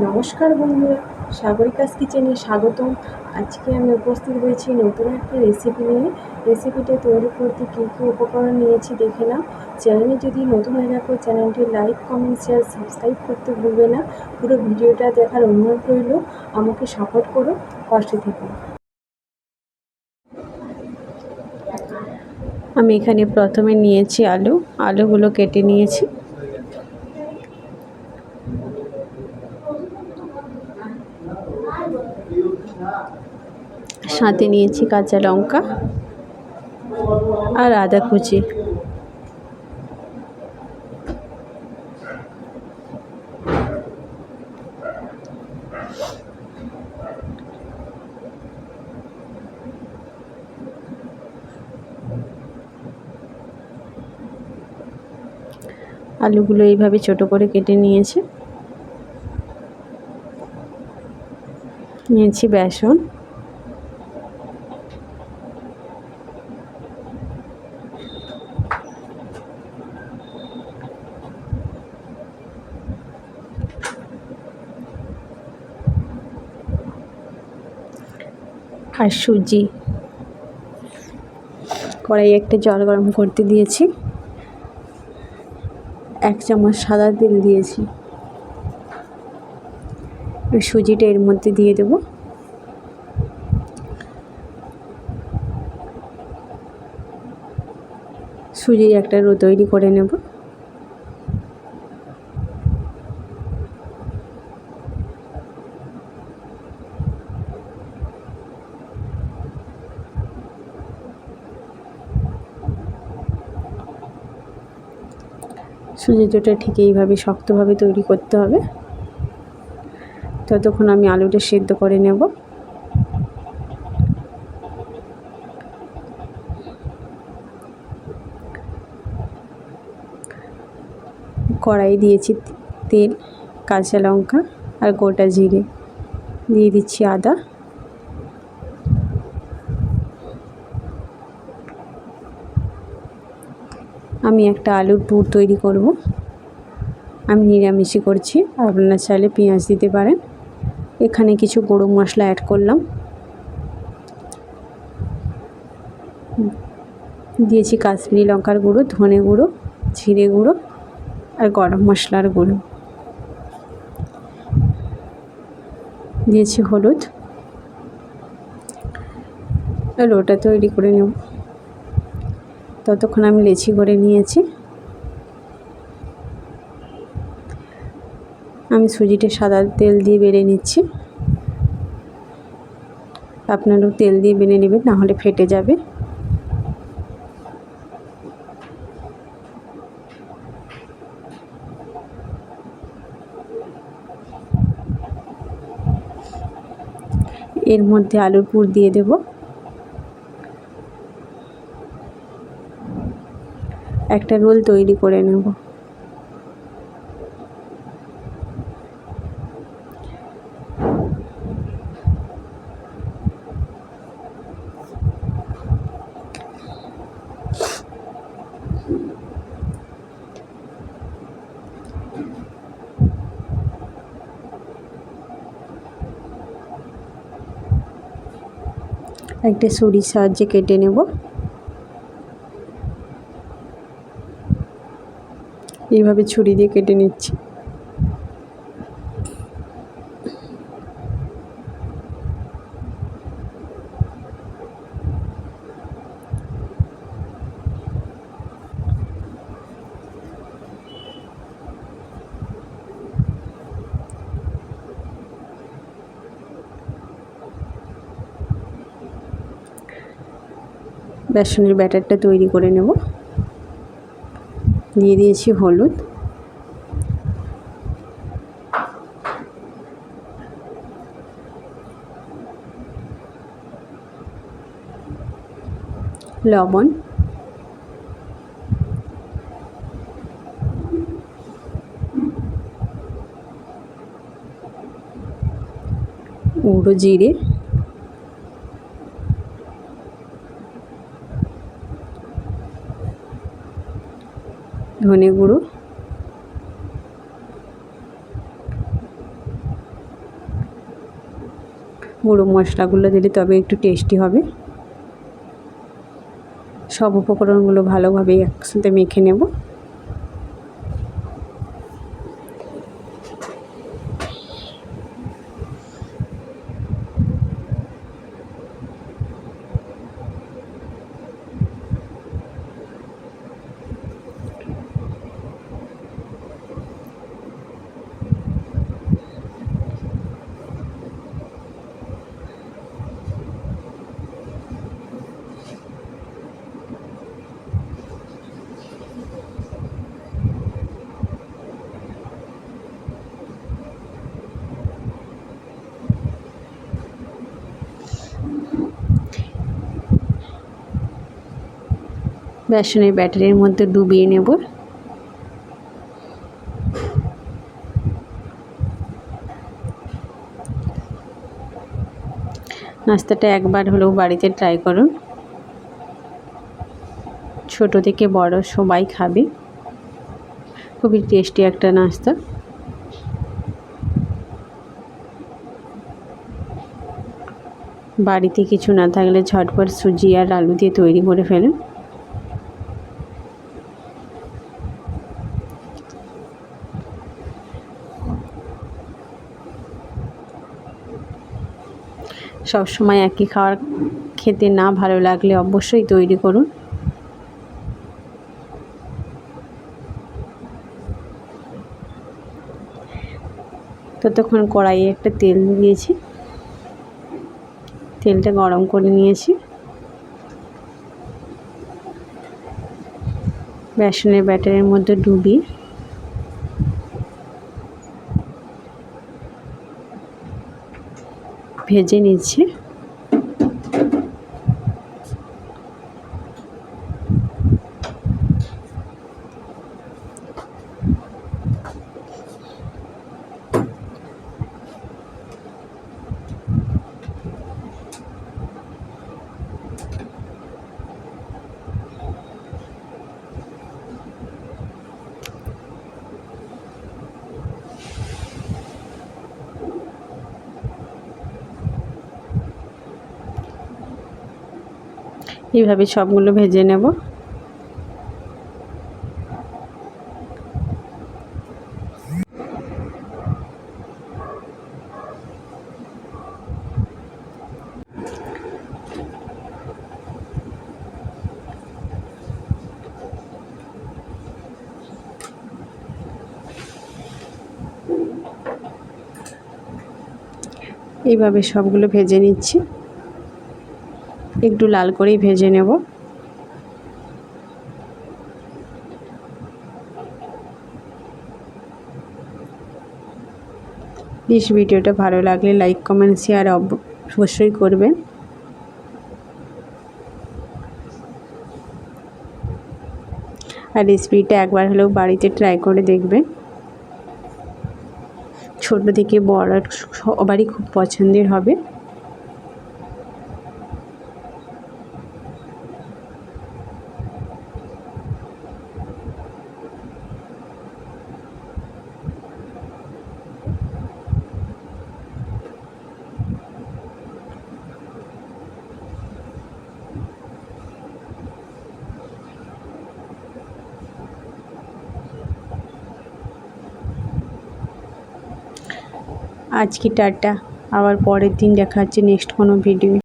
নমস্কার বন্ধুরা, সাগরিকাস কিচেনে স্বাগতম। আজকে আমি উপস্থিত হয়েছি নতুন একটা রেসিপি নিয়ে। রেসিপিটা তৈরি করতে কী কী উপকরণ নিয়েছি দেখে নাও। চ্যানেলে যদি নতুন হয়ে থাকো চ্যানেলটি লাইক কমেন্ট শেয়ার সাবস্ক্রাইব করতে ভুলবে না। পুরো ভিডিওটা দেখার অনুরোধ রইল, আমাকে সাপোর্ট করো পাশে থেকে। আমি এখানে প্রথমে নিয়েছি আলু। আলুগুলো কেটে নিয়েছি। সাথে নিয়েছি কাঁচা লঙ্কা আর আদা কুচি। আলুগুলো এইভাবে ছোট করে কেটে নিয়েছে। নিয়েছি বেসন। আর সুজি। কড়াই একটা জল গরম করতে দিয়েছি। এক চামচ সাদা তেল দিয়েছি। সুজিটা এর মধ্যে দিয়ে দেব। সুজির একটা রো তৈরি করে নেব। সুজি ঠিক এইভাবে শক্তভাবে তৈরি করতে হবে। ততক্ষণ আমি আলুটা সেদ্ধ করে নেব। কড়াই দিয়েছি তেল, কাঁচা লঙ্কা আর গোটা জিরে। দিয়ে দিচ্ছি আদা। আমি একটা আলুর পুর তৈরি করব। আমি নিরামিষই করছি। আপনারা চাইলে পেঁয়াজ দিতে পারেন। এখানে কিছু গরম মশলা অ্যাড করলাম। দিয়েছি কাশ্মীরি লঙ্কার গুঁড়ো, ধনে গুঁড়ো, জিরে গুঁড়ো আর গরম মশলার গুঁড়ো। দিয়েছি হলুদ। আর ওটা তৈরি করে নেব। ততক্ষণ আমি লেচি করে নিয়েছি। আমি সুজিটা সাদা তেল দিয়ে বেড়ে নিচ্ছি। আপনারাও তেল দিয়ে বেড়ে নেবেন নাহলে ফেটে যাবে। এর মধ্যে আলুর পুর দিয়ে দেব। একটা রোল তৈরি করে নেব। একটা ছুরির সাহায্যে কেটে নেব। এইভাবে ছুরি দিয়ে কেটে নিচ্ছি। বেসনের ব্যাটারটা তৈরি করে নেব। দিয়ে দিয়েছি হলুদ। লবণ। গুঁড়ো জিরে। ধনে গুঁড়ো। গুঁড়ো মশলাগুলো দিলে তবে একটু টেস্টি হবে। সব উপকরণগুলো ভালোভাবে একসাথে মেখে নেব। বেসনের ব্যাটারির মধ্যে ডুবিয়ে নেব। নাস্তাটা একবার হলেও বাড়িতে ট্রাই করুন। ছোট থেকে বড় সবাই খাবে। খুবই টেস্টি একটা নাস্তা। বাড়িতে কিছু না থাকলে ঝটপট সুজি আর আলু দিয়ে তৈরি করে ফেলুন। সব সময় একই খাবার খেতে না ভালো লাগলে অবশ্যই তৈরি করুন। ততক্ষণ কড়াইয়ে একটা তেল দিয়েছি। তেলটা গরম করে নিয়েছি। বেসনের ব্যাটারের মধ্যে ডুবি ভেজে নিচ্ছি। এইভাবে সবগুলো ভেজে নেব। এইভাবে সবগুলো ভেজে নিচ্ছি। একটু লাল করেই ভেজে নেব। প্লিজ ভিডিওটা ভালো লাগলে লাইক, কমেন্ট, শেয়ার অবশ্যই করবেন। আর রেসিপিটা একবার হলেও বাড়িতে ট্রাই করে দেখবেন। ছোট থেকে বড় সবারই খুব পছন্দের হবে। আজকে টাটা। আবার পরের দিন দেখা হচ্ছে নেক্সট কোনো ভিডিও